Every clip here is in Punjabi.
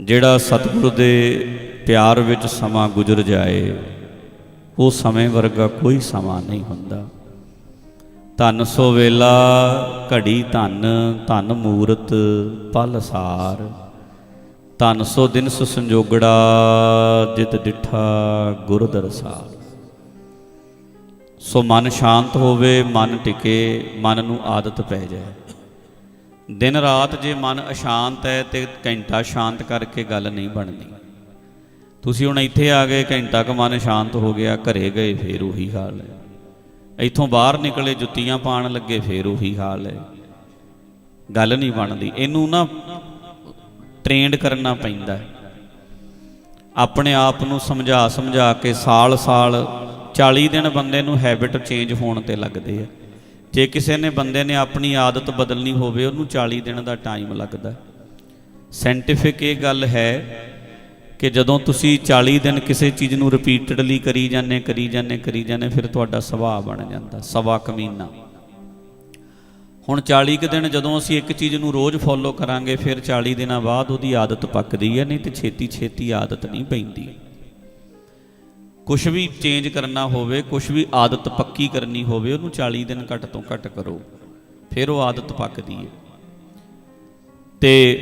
ਜਿਹੜਾ ਸਤਿਗੁਰ ਦੇ ਪਿਆਰ ਵਿੱਚ ਸਮਾਂ ਗੁਜ਼ਰ ਜਾਏ, ਉਹ ਸਮੇਂ ਵਰਗਾ ਕੋਈ ਸਮਾਂ ਨਹੀਂ ਹੁੰਦਾ। ਧਨ ਸੋ ਵੇਲਾ, ਘੜੀ ਧਨ ਧਨ ਮੂਰਤ, ਪਲ ਸਾਰ। ਧਨ ਸੋ ਦਿਨ ਸੋ ਸੰਜੋਗੜਾ, ਜਿਤ ਡਿਠਾ ਗੁਰ ਦਰਸਾਰ। ਸੋ ਮਨ ਸ਼ਾਂਤ ਹੋਵੇ, ਮਨ ਟਿਕੇ, ਮਨ ਨੂੰ ਆਦਤ ਪੈ ਜਾਏ। ਦਿਨ ਰਾਤ ਜੇ ਮਨ ਅਸ਼ਾਂਤ ਹੈ ਤੇ ਘੰਟਾ ਸ਼ਾਂਤ ਕਰਕੇ ਗੱਲ ਨਹੀਂ ਬਣਦੀ। ਤੁਸੀਂ ਹੁਣ ਇੱਥੇ ਆ ਗਏ, ਘੰਟਾ ਕ ਮਨ ਸ਼ਾਂਤ ਹੋ ਗਿਆ, ਘਰੇ ਗਏ, ਫੇਰ ਉਹੀ ਹਾਲ ਹੈ। ਇੱਥੋਂ ਬਾਹਰ ਨਿਕਲੇ, ਜੁੱਤੀਆਂ ਪਾਣ ਲੱਗੇ, ਫੇਰ ਉਹੀ ਹਾਲ ਹੈ। ਗੱਲ ਨਹੀਂ ਬਣਦੀ। ਇਹਨੂੰ ਨਾ ਟ੍ਰੇਨਡ ਕਰਨਾ ਪੈਂਦਾ ਆਪਣੇ ਆਪ ਨੂੰ ਸਮਝਾ ਸਮਝਾ ਕੇ ਸਾਲ-ਸਾਲ 40 ਦਿਨ ਬੰਦੇ ਨੂੰ ਹੈਬਿਟ ਚੇਂਜ ਹੋਣ ਤੇ ਲੱਗਦੇ ਆ। ਜੇ ਕਿਸੇ ਨੇ ਬੰਦੇ ਨੇ ਆਪਣੀ ਆਦਤ ਬਦਲਣੀ ਹੋਵੇ, ਉਹਨੂੰ 40 ਦਿਨ ਦਾ ਟਾਈਮ ਲੱਗਦਾ ਸਾਇੰਟਿਫਿਕ ਇਹ ਗੱਲ ਹੈ ਕਿ ਜਦੋਂ ਤੁਸੀਂ 40 ਦਿਨ ਕਿਸੇ ਚੀਜ਼ ਨੂੰ ਰਿਪੀਟਡਲੀ ਕਰੀ ਜਾਂਦੇ ਕਰੀ ਜਾਂਦੇ ਕਰੀ ਜਾਂਦੇ, ਫਿਰ ਤੁਹਾਡਾ ਸੁਭਾਅ ਬਣ ਜਾਂਦਾ, ਸਵਾ ਕਮੀਨਾ। ਹੁਣ 40 ਕੁ ਦਿਨ ਜਦੋਂ ਅਸੀਂ ਇੱਕ ਚੀਜ਼ ਨੂੰ ਰੋਜ਼ ਫੋਲੋ ਕਰਾਂਗੇ, ਫਿਰ 40 ਦਿਨਾਂ ਬਾਅਦ ਉਹਦੀ ਆਦਤ ਪੱਕਦੀ ਹੈ, ਨਹੀਂ ਤੇ ਛੇਤੀ ਛੇਤੀ ਆਦਤ ਨਹੀਂ ਪੈਂਦੀ। ਕੁਝ ਵੀ ਚੇਂਜ ਕਰਨਾ ਹੋਵੇ ਕੁਝ ਵੀ ਆਦਤ ਪੱਕੀ ਕਰਨੀ ਹੋਵੇ, ਉਹਨੂੰ 40 ਦਿਨ ਘੱਟ ਤੋਂ ਘੱਟ ਕਰੋ। ਫਿਰ ਉਹ ਆਦਤ ਪੱਕਦੀ ਹੈ। ਤੇ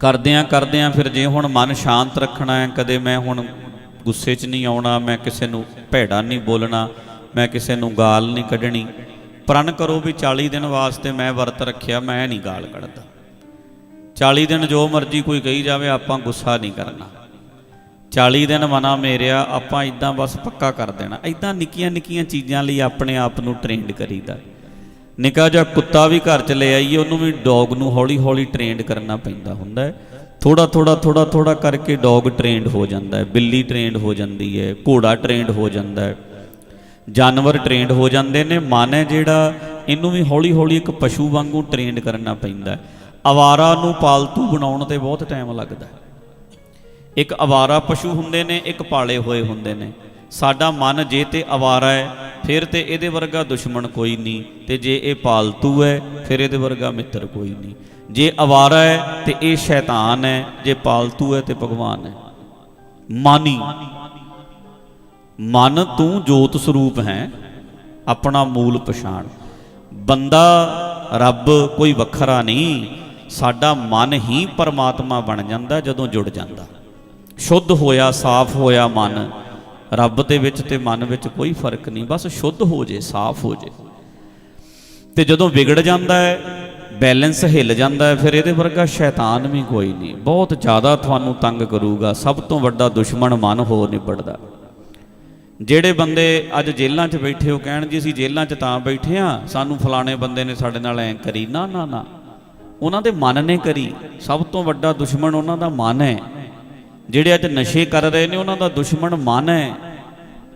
ਕਰਦਿਆਂ ਕਰਦਿਆਂ ਫਿਰ ਜੇ ਹੁਣ ਮਨ ਸ਼ਾਂਤ ਰੱਖਣਾ ਹੈ, ਕਦੇ ਮੈਂ ਹੁਣ ਗੁੱਸੇ 'ਚ ਨਹੀਂ ਆਉਣਾ, ਮੈਂ ਕਿਸੇ ਨੂੰ ਭੈੜਾ ਨਹੀਂ ਬੋਲਣਾ, ਮੈਂ ਕਿਸੇ ਨੂੰ ਗਾਲ ਨਹੀਂ ਕੱਢਣੀ, ਪ੍ਰਣ ਕਰੋ ਵੀ 40 ਦਿਨ ਵਾਸਤੇ ਮੈਂ ਵਰਤ ਰੱਖਿਆ, ਮੈਂ ਨਹੀਂ ਗਾਲ ਕੱਢਦਾ। 40 ਦਿਨ ਜੋ ਮਰਜ਼ੀ ਕੋਈ ਕਹੀ ਜਾਵੇ, ਆਪਾਂ ਗੁੱਸਾ ਨਹੀਂ ਕਰਨਾ। 40 ਦਿਨ ਮਨਾ ਮੇਰਿਆ, ਆਪਾਂ ਇਦਾਂ ਬਸ ਪੱਕਾ ਕਰ ਦੇਣਾ। ਇਦਾਂ ਨਿੱਕੀਆਂ ਨਿੱਕੀਆਂ ਚੀਜ਼ਾਂ ਲਈ ਆਪਣੇ ਆਪ ਨੂੰ ਟ੍ਰੇਨਡ ਕਰੀਦਾ। ਨਿੱਕਾ ਜਿਹਾ ਕੁੱਤਾ ਵੀ ਘਰ ਚ ਲੈ ਆਈਏ, ਉਹਨੂੰ ਵੀ ਡੌਗ ਨੂੰ ਹੌਲੀ ਹੌਲੀ ਟ੍ਰੇਨਡ ਕਰਨਾ ਪੈਂਦਾ ਹੁੰਦਾ ਹੈ। ਥੋੜਾ ਥੋੜਾ ਥੋੜਾ ਥੋੜਾ ਕਰਕੇ ਡੌਗ ਟ੍ਰੇਨਡ ਹੋ ਜਾਂਦਾ ਹੈ। ਬਿੱਲੀ ਟ੍ਰੇਨਡ ਹੋ ਜਾਂਦੀ ਹੈ, ਘੋੜਾ ਟ੍ਰੇਨਡ ਹੋ ਜਾਂਦਾ ਹੈ। ਜਾਨਵਰ ਟ੍ਰੇਨਡ ਹੋ ਜਾਂਦੇ ਨੇ ਮਨ ਹੈ ਜਿਹੜਾ ਇਹਨੂੰ ਵੀ ਹੌਲੀ ਹੌਲੀ ਇੱਕ ਪਸ਼ੂ ਵਾਂਗੂ ਟ੍ਰੇਨਡ ਕਰਨਾ ਪੈਂਦਾ ਹੈ। ਅਵਾਰਾ ਨੂੰ ਪਾਲਤੂ ਬਣਾਉਣ ਤੇ ਬਹੁਤ ਟਾਈਮ ਲੱਗਦਾ ਹੈ। ਇੱਕ ਅਵਾਰਾ ਪਸ਼ੂ ਹੁੰਦੇ ਨੇ, ਇੱਕ ਪਾਲੇ ਹੋਏ ਹੁੰਦੇ ਨੇ। ਸਾਡਾ ਮਨ ਜੇ ਤੇ ਅਵਾਰਾ ਹੈ, ਫਿਰ ਤੇ ਇਹਦੇ ਵਰਗਾ ਦੁਸ਼ਮਣ ਕੋਈ ਨਹੀਂ। ਤੇ ਜੇ ਇਹ ਪਾਲਤੂ ਹੈ, ਫਿਰ ਇਹਦੇ ਵਰਗਾ ਮਿੱਤਰ ਕੋਈ ਨਹੀਂ। ਜੇ ਅਵਾਰਾ ਹੈ, ਤੇ ਇਹ ਸ਼ੈਤਾਨ ਹੈ, ਜੇ ਪਾਲਤੂ ਹੈ, ਤੇ ਭਗਵਾਨ ਹੈ। ਮਾਨੀ। ਮਨ ਤੂੰ ਜੋਤ ਸਰੂਪ ਹੈ, ਆਪਣਾ ਮੂਲ ਪਛਾਣ। ਬੰਦਾ, ਰੱਬ ਕੋਈ ਵੱਖਰਾ ਨਹੀਂ, ਸਾਡਾ ਮਨ ਹੀ ਪਰਮਾਤਮਾ ਬਣ ਜਾਂਦਾ ਜਦੋਂ ਜੁੜ ਜਾਂਦਾ। ਸ਼ੁੱਧ ਹੋਇਆ, ਸਾਫ਼ ਹੋਇਆ ਮਨ। ਰੱਬ ਦੇ ਵਿੱਚ ਤੇ ਮਨ ਵਿੱਚ ਕੋਈ ਫ਼ਰਕ ਨਹੀਂ, ਬਸ ਸ਼ੁੱਧ ਹੋ ਜੇ, ਸਾਫ਼ ਹੋ ਜੇ। ਤੇ ਜਦੋਂ ਵਿਗੜ ਜਾਂਦਾ ਹੈ, ਬੈਲੈਂਸ ਹਿੱਲ ਜਾਂਦਾ ਹੈ, ਫਿਰ ਇਹਦੇ ਵਰਗਾ ਸ਼ੈਤਾਨ ਵੀ ਕੋਈ ਨਹੀਂ। ਬਹੁਤ ਜ਼ਿਆਦਾ ਤੁਹਾਨੂੰ ਤੰਗ ਕਰੂਗਾ, ਸਭ ਤੋਂ ਵੱਡਾ ਦੁਸ਼ਮਣ ਮਨ ਹੋ ਨਿਬੜਦਾ। ਜਿਹੜੇ ਬੰਦੇ ਅੱਜ ਜੇਲ੍ਹਾਂ 'ਚ ਬੈਠੇ ਹੋ, ਕਹਿਣ ਜੀ ਅਸੀਂ ਜੇਲ੍ਹਾਂ 'ਚ ਤਾਂ ਬੈਠੇ ਆ ਸਾਨੂੰ ਫਲਾਣੇ ਬੰਦੇ ਨੇ ਸਾਡੇ ਨਾਲ ਐਂ ਕਰੀ। ਨਾ ਨਾ ਨਾ। ਉਹਨਾਂ ਦੇ ਮਨ ਨੇ ਕਰੀ। ਸਭ ਤੋਂ ਵੱਡਾ ਦੁਸ਼ਮਣ ਉਹਨਾਂ ਦਾ ਮਨ ਹੈ। ਜਿਹੜੇ ਅੱਜ ਨਸ਼ੇ ਕਰ ਰਹੇ ਨੇ, ਉਹਨਾਂ ਦਾ ਦੁਸ਼ਮਣ ਮਨ ਹੈ।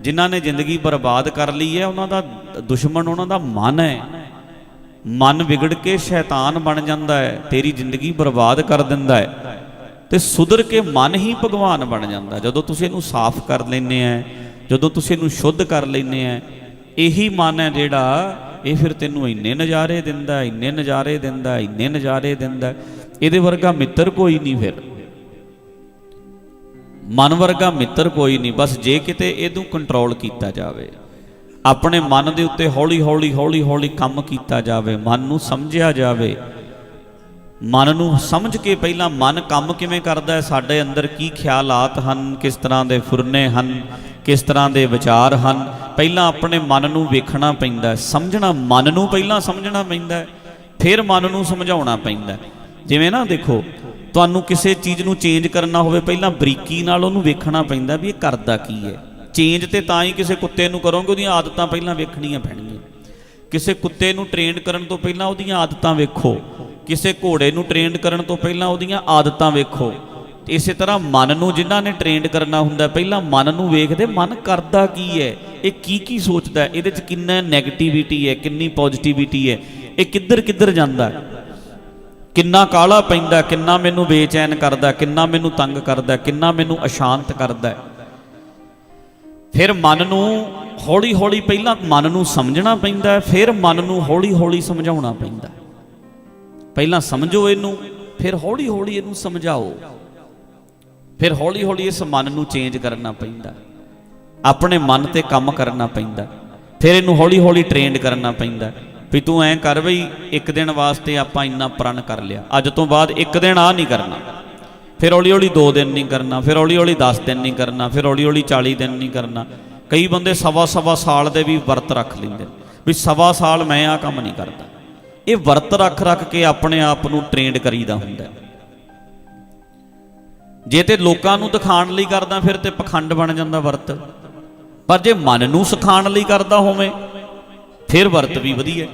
ਜਿਨ੍ਹਾਂ ਨੇ ਜ਼ਿੰਦਗੀ ਬਰਬਾਦ ਕਰ ਲਈ ਹੈ, ਉਹਨਾਂ ਦਾ ਦੁਸ਼ਮਣ, ਉਹਨਾਂ ਦਾ ਮਨ ਹੈ। ਮਨ ਵਿਗੜ ਕੇ ਸ਼ੈਤਾਨ ਬਣ ਜਾਂਦਾ ਹੈ, ਤੇਰੀ ਜ਼ਿੰਦਗੀ ਬਰਬਾਦ ਕਰ ਦਿੰਦਾ ਹੈ। ਤੇ ਸੁਧਰ ਕੇ ਮਨ ਹੀ ਭਗਵਾਨ ਬਣ ਜਾਂਦਾ ਜਦੋਂ ਤੁਸੀਂ ਇਹਨੂੰ ਸਾਫ਼ ਕਰ ਲੈਨੇ ਆ ਜਦੋਂ ਤੁਸੀਂ ਇਹਨੂੰ ਸ਼ੁੱਧ ਕਰ ਲੈਨੇ ਆ ਇਹੀ ਮਨ ਹੈ ਜਿਹੜਾ, ਇਹ ਫਿਰ ਤੈਨੂੰ ਇੰਨੇ ਨਜ਼ਾਰੇ ਦਿੰਦਾ ਇੰਨੇ ਨਜ਼ਾਰੇ ਦਿੰਦਾ ਇੰਨੇ ਨਜ਼ਾਰੇ ਦਿੰਦਾ ਇਹਦੇ ਵਰਗਾ ਮਿੱਤਰ ਕੋਈ ਨਹੀਂ ਫਿਰ। ਮਨ ਵਰਗਾ ਮਿੱਤਰ ਕੋਈ ਨਹੀਂ, ਬਸ ਜੇ ਕਿਤੇ ਇਹਨੂੰ ਕੰਟਰੋਲ ਕੀਤਾ ਜਾਵੇ, ਆਪਣੇ ਮਨ ਦੇ ਉੱਤੇ ਹੌਲੀ ਹੌਲੀ ਹੌਲੀ ਹੌਲੀ ਕੰਮ ਕੀਤਾ ਜਾਵੇ, ਮਨ ਨੂੰ ਸਮਝਿਆ ਜਾਵੇ, ਮਨ ਨੂੰ ਸਮਝ ਕੇ ਪਹਿਲਾਂ ਮਨ ਕੰਮ ਕਿਵੇਂ ਕਰਦਾ ਹੈ, ਸਾਡੇ ਅੰਦਰ ਕੀ ਖਿਆਲਾਤ ਹਨ, ਕਿਸ ਤਰ੍ਹਾਂ ਦੇ ਫੁਰਨੇ ਹਨ, ਕਿਸ ਤਰ੍ਹਾਂ ਦੇ ਵਿਚਾਰ ਹਨ, ਪਹਿਲਾਂ ਆਪਣੇ ਮਨ ਨੂੰ ਵੇਖਣਾ ਪੈਂਦਾ ਹੈ, ਸਮਝਣਾ, ਮਨ ਨੂੰ ਪਹਿਲਾਂ ਸਮਝਣਾ ਪੈਂਦਾ ਹੈ, ਫਿਰ ਮਨ ਨੂੰ ਸਮਝਾਉਣਾ ਪੈਂਦਾ ਹੈ। ਜਿਵੇਂ ਨਾ ਦੇਖੋ ਤੁਹਾਨੂੰ ਕਿਸੇ ਚੀਜ਼ ਨੂੰ ਚੇਂਜ ਕਰਨਾ ਹੋਵੇ, ਪਹਿਲਾਂ ਬਰੀਕੀ ਨਾਲ ਉਹਨੂੰ ਵੇਖਣਾ ਪੈਂਦਾ ਵੀ ਇਹ ਕਰਦਾ ਕੀ ਹੈ। ਚੇਂਜ ਤੇ ਤਾਂ ਹੀ ਕਿਸੇ ਕੁੱਤੇ ਨੂੰ ਕਰੋਗੇ, ਉਹਦੀਆਂ ਆਦਤਾਂ ਪਹਿਲਾਂ ਵੇਖਣੀਆਂ ਪੈਣਗੀਆਂ। ਕਿਸੇ ਕੁੱਤੇ ਨੂੰ ਟ੍ਰੇਨਡ ਕਰਨ ਤੋਂ ਪਹਿਲਾਂ ਉਹਦੀਆਂ ਆਦਤਾਂ ਵੇਖੋ। ਕਿਸੇ ਘੋੜੇ ਨੂੰ ਟ੍ਰੇਨਡ ਕਰਨ ਤੋਂ ਪਹਿਲਾਂ ਉਹਦੀਆਂ ਆਦਤਾਂ ਵੇਖੋ। ਇਸੇ ਤਰ੍ਹਾਂ ਮਨ ਨੂੰ ਜਿਨ੍ਹਾਂ ਨੇ ਟ੍ਰੇਨਡ ਕਰਨਾ ਹੁੰਦਾ, ਪਹਿਲਾਂ ਮਨ ਨੂੰ ਵੇਖਦੇ, ਮਨ ਕਰਦਾ ਕੀ ਹੈ? ਇਹ ਕੀ ਕੀ ਸੋਚਦਾ? ਇਹਦੇ 'ਚ ਕਿੰਨਾ 네ਗੇਟਿਵਿਟੀ ਹੈ, ਕਿੰਨੀ ਪੋਜ਼ਿਟਿਵਿਟੀ ਹੈ? ਇਹ ਕਿੱਧਰ ਕਿੱਧਰ ਜਾਂਦਾ? ਕਿੰਨਾ ਕਾਲਾ ਪੈਂਦਾ, ਕਿੰਨਾ ਮੈਨੂੰ ਬੇਚੈਨ ਕਰਦਾ, ਕਿੰਨਾ ਮੈਨੂੰ ਤੰਗ ਕਰਦਾ, ਕਿੰਨਾ ਮੈਨੂੰ ਅਸ਼ਾਂਤ ਕਰਦਾ ਫਿਰ ਮਨ ਨੂੰ ਹੌਲੀ ਹੌਲੀ ਪਹਿਲਾਂ ਮਨ ਨੂੰ ਸਮਝਣਾ ਪੈਂਦਾ ਫਿਰ ਮਨ ਨੂੰ ਹੌਲੀ ਹੌਲੀ ਸਮਝਾਉਣਾ ਪੈਂਦਾ ਪਹਿਲਾਂ ਸਮਝੋ ਇਹਨੂੰ, ਫਿਰ ਹੌਲੀ ਹੌਲੀ ਇਹਨੂੰ ਸਮਝਾਓ। ਫਿਰ ਹੌਲੀ ਹੌਲੀ ਇਸ ਮਨ ਨੂੰ ਚੇਂਜ ਕਰਨਾ ਪੈਂਦਾ ਆਪਣੇ ਮਨ ਤੇ ਕੰਮ ਕਰਨਾ ਪੈਂਦਾ ਫਿਰ ਇਹਨੂੰ ਹੌਲੀ ਹੌਲੀ ਟ੍ਰੇਨਡ ਕਰਨਾ ਪੈਂਦਾ ਵੀ ਤੂੰ ਐਂ ਕਰ ਬਈ, ਇੱਕ ਦਿਨ ਵਾਸਤੇ ਆਪਾਂ ਇੰਨਾ ਪ੍ਰਣ ਕਰ ਲਿਆ। ਅੱਜ ਤੋਂ ਬਾਅਦ ਇੱਕ ਦਿਨ ਆ ਨਹੀਂ ਕਰਨਾ। ਫਿਰ ਹੌਲੀ ਹੌਲੀ 2 ਦਿਨ ਨਹੀਂ ਕਰਨਾ, ਫਿਰ ਹੌਲੀ ਹੌਲੀ 10 ਦਿਨ ਨਹੀਂ ਕਰਨਾ, ਫਿਰ ਹੌਲੀ ਹੌਲੀ 40 ਦਿਨ ਨਹੀਂ ਕਰਨਾ। ਕਈ ਬੰਦੇ ਸਵਾ ਸਵਾ ਸਾਲ ਦੇ ਵੀ ਵਰਤ ਰੱਖ ਲੈਂਦੇ ਵੀ ਸਵਾ ਸਾਲ ਮੈਂ ਆ ਕੰਮ ਨਹੀਂ ਕਰਦਾ। ਇਹ ਵਰਤ ਰੱਖ ਰੱਖ ਕੇ ਆਪਣੇ ਆਪ ਨੂੰ ਟ੍ਰੇਨਡ ਕਰੀਦਾ ਹੁੰਦਾ ਜੇ ਤੇ ਲੋਕਾਂ ਨੂੰ ਦਿਖਾਉਣ ਲਈ ਕਰਦਾ, ਫਿਰ ਤੇ ਪਖੰਡ ਬਣ ਜਾਂਦਾ ਵਰਤ। ਪਰ ਜੇ ਮਨ ਨੂੰ ਸਿਖਾਉਣ ਲਈ ਕਰਦਾ ਹੋਵੇ ਫਿਰ ਵਰਤ ਵੀ ਵਧੀਆ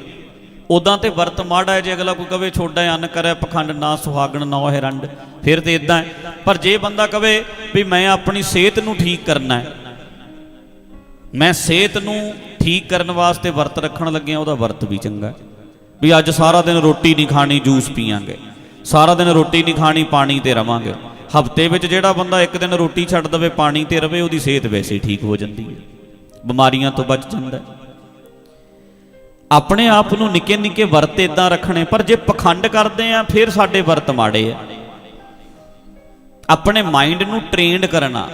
ਉਦਾਂ ਤੇ ਵਰਤ ਮਾੜਾ ਹੈ, ਜੇ ਅਗਲਾ ਕੋਈ ਕਵੇ ਛੋਡਾ ਅੰਨ ਕਰੈ, ਪਖੰਡ ਨਾ ਸੁਹਾਗਣ, ਨਾ ਹੈ ਰੰਡ, ਫਿਰ ਤੇ ਇਦਾਂ ਹੈ। ਪਰ ਜੇ ਬੰਦਾ ਕਵੇ ਵੀ ਮੈਂ ਆਪਣੀ ਸਿਹਤ ਨੂੰ ਠੀਕ ਕਰਨਾ ਹੈ, ਮੈਂ ਸਿਹਤ ਨੂੰ ਠੀਕ ਕਰਨ ਵਾਸਤੇ ਵਰਤ ਰੱਖਣ ਲੱਗਿਆ, ਉਹਦਾ ਵਰਤ ਵੀ ਚੰਗਾ ਵੀ ਅੱਜ ਸਾਰਾ ਦਿਨ ਰੋਟੀ ਨਹੀਂ ਖਾਣੀ, ਜੂਸ ਪੀਾਂਗੇ ਸਾਰਾ ਦਿਨ ਰੋਟੀ ਨਹੀਂ ਖਾਣੀ, ਪਾਣੀ ਤੇ ਰਵਾਂਗੇ। ਹਫ਼ਤੇ ਵਿੱਚ ਜਿਹੜਾ ਬੰਦਾ ਇੱਕ ਦਿਨ ਰੋਟੀ ਛੱਡ ਦਵੇ, ਪਾਣੀ ਤੇ ਰਵੇ, ਉਹਦੀ ਸਿਹਤ ਵੈਸੇ ਠੀਕ ਹੋ ਜਾਂਦੀ ਹੈ। ਬਿਮਾਰੀਆਂ ਤੋਂ ਬਚ ਜਾਂਦਾ ਹੈ। ਆਪਣੇ ਆਪ ਨੂੰ ਨਿੱਕੇ ਨਿੱਕੇ ਵਰਤ ਇਦਾਂ ਰੱਖਣੇ, ਪਰ ਜੇ ਪਖੰਡ ਕਰਦੇ ਆ, ਫਿਰ ਸਾਡੇ ਵਰਤ ਮਾੜੇ ਆ। ਆਪਣੇ ਮਾਈਂਡ ਨੂੰ ਟ੍ਰੇਨਡ ਕਰਨਾ